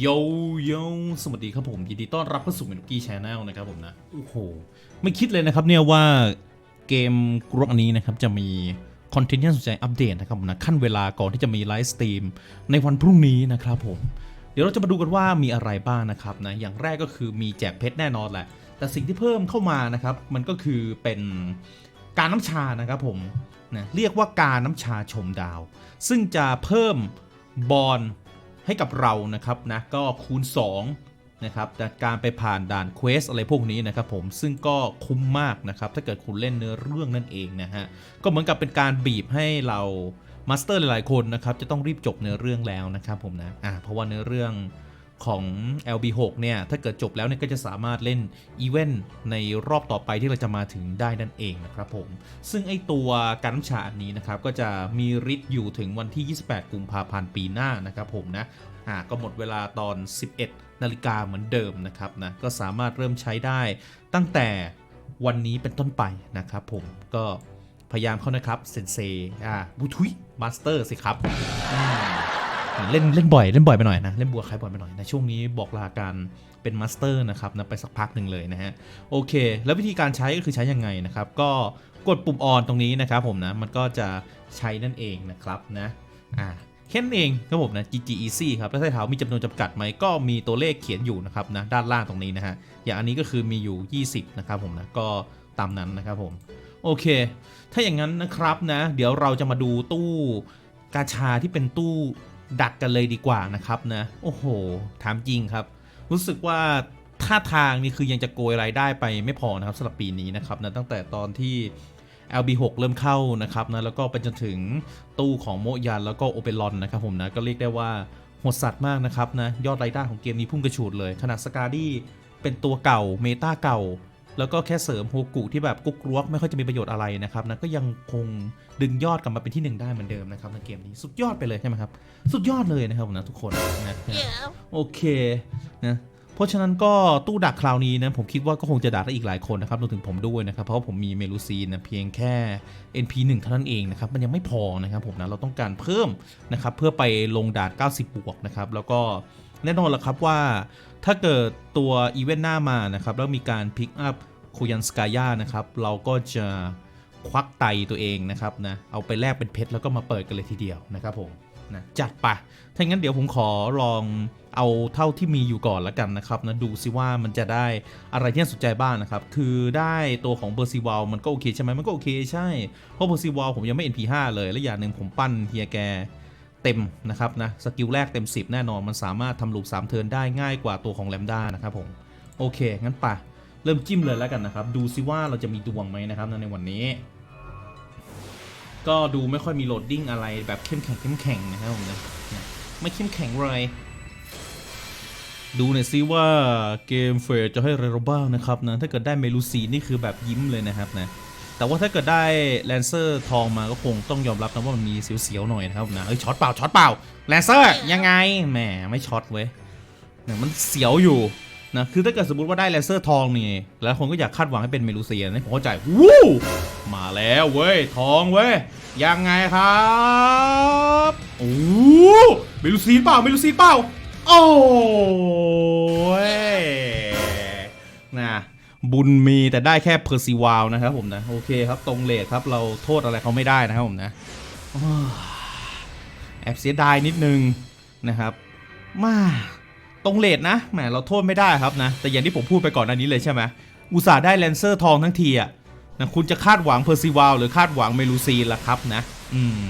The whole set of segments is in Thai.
โยโยสวัสดีครับผมยินดีต้อนรับเข้าสู่เมนูกี้ชาแนลนะครับผมนะ โอ้โห ไม่คิดเลยนะครับเนี่ยว่าเกมกรุ๊ปอันนี้นะครับ จะมีคอนเทนต์ที่น่าสนใจอัปเดตนะครับผมนะขั้นเวลาก่อนที่จะมีไลฟ์สตรีมในวันพรุ่งนี้นะครับผม เดี๋ยวเราจะมาดูกันว่ามีอะไรบ้างนะครับนะอย่างแรกก็คือมีแจกเพชรแน่นอนแหละ แต่สิ่งที่เพิ่มเข้ามานะครับ มันก็คือเป็นการน้ำชานะครับผมนะเรียกว่าการน้ำชาชมดาว ซึ่งจะเพิ่มบอล ให้กับเรานะครับนะก็คูณ2นะครับการไปผ่านด่านเควสอะไรพวกนี้นะครับผมซึ่งก็คุ้มมากนะครับถ้าเกิดคุณเล่นเนื้อเรื่องนั่นเองนะฮะก็เหมือนกับเป็นการบีบให้เรามาสเตอร์หลายๆคนนะครับจะต้องรีบจบเนื้อเรื่องแล้วนะครับผมนะอ่าเพราะว่าเนื้อเรื่อง ของ LB6 เนี่ย ถ้าเกิดจบแล้วเนี่ยก็จะสามารถเล่นอีเวนต์ในรอบต่อไปที่เราจะมาถึงได้นั่นเองนะครับผม ซึ่งไอตัวการน้ำชาอันนี้นะครับ ก็จะมีฤทธิ์อยู่ถึงวันที่ 28 กุมภาพันธ์ปีหน้านะครับผมนะ อ่าก็หมดเวลาตอน 11 นาฬิกาเหมือนเดิมนะครับนะ ก็สามารถเริ่มใช้ได้ตั้งแต่วันนี้เป็นต้นไปนะครับผม ก็พยายามเข้านะครับเซนเซอ่าบุทุยมาสเตอร์สิครับ เล่นเล่นบ่อยเล่นบ่อยไปหน่อยนะเล่นบัวคล้ายบ่อยไปหน่อยนะช่วงนี้บอกลาการเป็นมาสเตอร์นะครับนะไปสักพักหนึ่งเลยนะฮะโอเค แล้ววิธีการใช้ก็คือใช้ยังไงนะครับ ก็กดปุ่มออนตรงนี้นะครับผมนะมันก็จะใช้นั่นเองนะครับนะอ่าแค่นั้นเองครับผมนะ GG Easy ครับแล้วถ้าถามมีจำนวนจำกัดไหมก็มีตัวเลขเขียนอยู่นะครับนะด้านล่างตรงนี้นะฮะอย่างอันนี้ก็คือมีอยู่ 20 นะครับผมนะก็ตามนั้นนะครับผมโอเค ถ้าอย่างนั้นนะครับนะ เดี๋ยวเราจะมาดูตู้กาชาที่เป็นตู้ ดักกันเลยดีกว่านะครับนะ โอ้โห ถามจริงครับ รู้สึกว่าท่าทางนี่คือยังจะโกยรายได้ไปไม่พอนะครับสำหรับปีนี้นะครับนะตั้งแต่ตอนที่ LB6 เริ่มเข้านะครับนะแล้วก็ไปจนถึงตู้ของโมยันแล้วก็โอเปรอนนะครับผมนะก็เรียกได้ว่าโหดสัตว์มากนะครับนะยอดรายได้ของเกมนี้พุ่งกระฉูดเลย ขนาดสกาดี้เป็นตัวเก่าเมตาเก่า แล้วก็แค่เสริมโฮกุที่แบบกุ๊กรวกไม่ค่อยจะมีประโยชน์อะไรนะครับนะก็ยังคงดึงยอดกลับมาเป็นที่หนึ่งได้เหมือนเดิมนะครับในเกมนี้สุดยอดไปเลยใช่ไหมครับ สุดยอดเลยนะครับผมนะทุกคนนะโอเคนะเพราะฉะนั้นก็ตู้ดักคราวนี้นะผมคิดว่าก็คงจะดักได้อีกหลายคนนะครับรวมถึงผมด้วยนะครับ เพราะว่าผมมีเมลูซีนนะเพียงแค่ NP1 เท่านั้นเองนะครับ มันยังไม่พอนะครับผมนะเราต้องการเพิ่มนะครับ เพื่อไปลงด่าน90 บวกนะครับ แล้วก็ แน่นอนละครับว่าถ้าเกิดตัวอีเวนต์หน้ามานะครับ แล้วมีการพิกอัพคูยันสกายานะครับ เราก็จะควักไตตัวเองนะครับนะเอาไปแลกเป็นเพชรแล้วก็มาเปิดกันเลยทีเดียวนะครับผมนะจัดไปถ้างั้นเดี๋ยวผมขอลองเอาเท่าที่มีอยู่ก่อนละกันนะครับนะดูซิว่ามันจะได้อะไรที่น่าสนใจบ้างนะครับ คือได้ตัวของเบอร์ซิว l มันก็โอเคใช่ไหมมันก็โอเคใช่ เพราะเบอร์ซิว l ผมยังไม่ NP5 เลย และอย่างหนึ่งผมปั้นเฮียแก เต็มนะครับนะสกิลแรกเต็ม 10 แน่นอนมันสามารถทำลูป3เทิร์นได้ง่ายกว่าตัวของแลมด้านะครับผมโอเค งั้นไปเริ่มจิ้มเลยแล้วกันนะครับ ดูซิว่าเราจะมีดวงไหมนะครับในวันนี้ ก็ดูไม่ค่อยมีโหลดดิ้งอะไรแบบเข้มแข็งเข้มแข็งนะครับผมนะไม่เข้มแข็งเลยดูหน่อยซิว่าเกมเฟรจะให้อะไรเราบ้างนะครับนะถ้าเกิดได้เมลูซีนี่คือแบบยิ้มเลยนะครับนะ แต่ว่าถ้าเกิดได้แลนเซอร์ทองมาก็คงต้องยอมรับนะว่ามันมีเสียวๆหน่อยนะครับนะเอ้ยช็อตเปล่าช็อตเปล่าแลนเซอร์ยังไงแหมไม่ช็อตเว้ยเนี่ยมันเสียวอยู่นะคือถ้าเกิดสมมติว่าได้แลนเซอร์ทองนี่แล้วคนก็อยากคาดหวังให้เป็นเมลูเซียนะผมเข้าใจวู้มาแล้วเว้ยทองเว้ยยังไงครับโอ้เมลูซีนเปล่าเมลูซีนเปล่าโอ้ยนะ บุญมีแต่ได้แค่เพอร์ซิวาลนะครับผมนะโอเคครับตรงเลทครับเราโทษอะไรเขาไม่ได้นะครับผมนะแอบเสียดายนิดนึงนะครับ มาตรงเลทนะแหมเราโทษไม่ได้ครับนะ แต่อย่างที่ผมพูดไปก่อนอันนี้เลยใช่ไหมอุตส่าห์ได้แลนเซอร์ทองทั้งทีอะนะคุณจะคาดหวังเพอร์ซิวาลหรือคาดหวังเมลูซีล่ะครับนะ อืม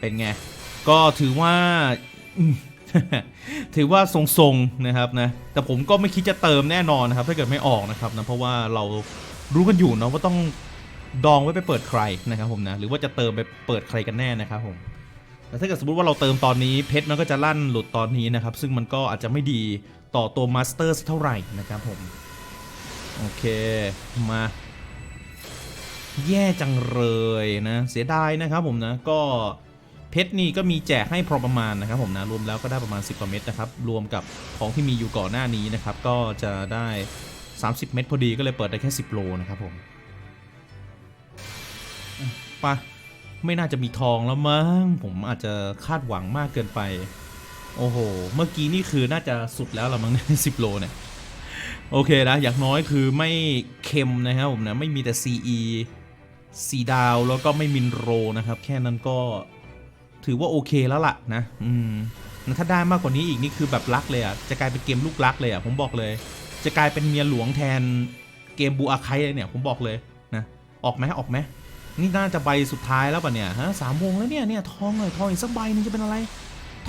เป็นไง ก็ถือว่าอื ถือว่าทรงๆนะครับนะแต่ผมก็ไม่คิดจะเติมแน่นอนนะครับถ้าเกิดไม่ออกนะครับนะเพราะว่าเรารู้กันอยู่เนาะว่าต้องดองไว้ไปเปิดใครนะครับผมนะหรือว่าจะเติมไปเปิดใครกันแน่นะครับผมแต่ถ้าเกิดสมมติว่าเราเติมตอนนี้เพชรมันก็จะลั่นหลุดตอนนี้นะครับ ซึ่งมันก็อาจจะไม่ดีต่อตัวมาสเตอร์เท่าไหร่นะครับผมโอเคมาแย่จังเลยนะ เสียดายนะครับผมนะก็ เพชรนี่ก็มีแจกให้พอประมาณนะครับผมนะรวมแล้วก็ได้ประมาณ 10กว่าเม็ดนะครับรวมกับของที่มีอยู่ก่อนหน้านี้นะครับก็จะได้ 30 เม็ดพอดีก็เลยเปิดได้แค่ 10 โลนะครับผมไปะไม่น่าจะมีทองแล้วมั้งผมอาจจะคาดหวังมากเกินไป โอ้โห เมื่อกี้นี่คือน่าจะสุดแล้วละมั้งเนี่ยสิบโลเนี่ยโอเคนะอย่างน้อยคือไม่เค็มนะครับผมนะไม่มีแต่ CE สีดาวแล้วก็ไม่มินโรนะครับ แค่นั้นก็ ถือว่าโอเคแล้วล่ะนะ อืมถ้าได้มากกว่านี้อีกนี่คือแบบรักเลยอะ จะกลายเป็นเกมลูกรักเลยอะผมบอกเลย จะกลายเป็นเมียหลวงแทนเกมบูอาไคเลยเนี่ยผมบอกเลยนะ ออกไหมออกไหมนี่น่าจะใบสุดท้ายแล้วป่ะเนี่ยฮะสามวงแล้วเนี่ยเนี่ยทองหน่อยทองอีกสักใบหนึงจะเป็นอะไร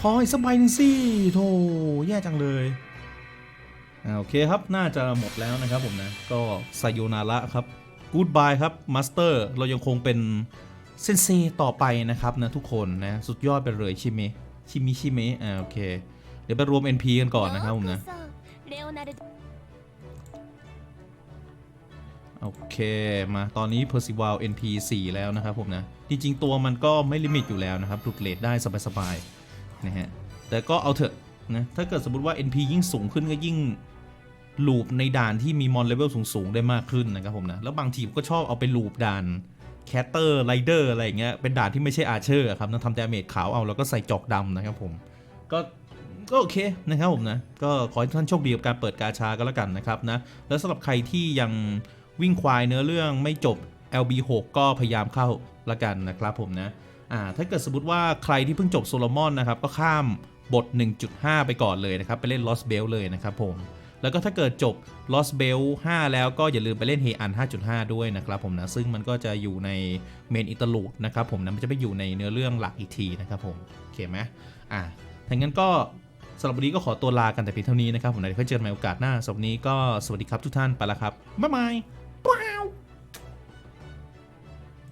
ทองอีกสักใบหนึงสิโธ่แย่จังเลยอ่าโอเคครับน่าจะหมดแล้วนะครับผมนะ ก็ไซโยนาระครับกูดบายครับมาสเตอร์เรายังคงเป็น เซนเซต่อไปนะครับนะทุกคนนะสุดยอดไปเลยชิเมะชิมิชิเมะอ่าโอเค เดี๋ยวไปรวม NP กันก่อนนะครับผมนะโอเคมาตอนนี้ Percival NP 4 แล้วนะครับผมนะ จริงๆตัวมันก็ไม่ลิมิตอยู่แล้วนะครับหลุดเลดได้สบายๆนะฮะแต่ก็เอาเถอะนะถ้าเกิดสมมติว่า NP ยิ่งสูงขึ้นก็ยิ่งลูปในด่านที่มีมอนเลเวลสูงๆ ได้มากขึ้นนะครับผมนะ แล้วบางทีมก็ชอบเอาไปลูปด่าน แคตเตอร์ไรเดอร์อะไรอย่างเงี้ยเป็นด่านที่ไม่ใช่อาร์เชอร์ครับนะทำดาเมจขาวเอาแล้วก็ใส่จอกดำนะครับผมก็ก็โอเคนะครับผมนะก็ขอให้ท่านโชคดีกับการเปิดกาชาก็แล้วกันนะครับนะแล้วสำหรับใครที่ยังวิ่งควายเนื้อเรื่องไม่จบ LB6 ก็พยายามเข้าละกันนะครับผมนะอ่าถ้าเกิดสมมติว่าใครที่เพิ่งจบโซโลมอนนะครับก็ข้ามบท 1.5 ไปก่อนเลยนะครับ ไปเล่น Lost Bell เลยนะครับผม แล้วก็ถ้าเกิดจบ Lost Bell 5 แล้วก็อย่าลืมไปเล่น Heian 5.5 ด้วยนะครับผมนะซึ่งมันก็จะอยู่ในเมนอิตาลูดนะครับผมนะมันจะไปอยู่ในเนื้อเรื่องหลักอีกทีนะครับผมโอเคไหมอะถ้างั้นก็สำหรับวันนี้ก็ขอตัวลากันแต่เพียงเท่านี้นะครับผมนะเดี๋ยวค่อยเจอกันใหม่โอกาสหน้าสำหรับวันนี้ก็สวัสดีครับทุกท่านไปแล้วครับบ๊ายบาย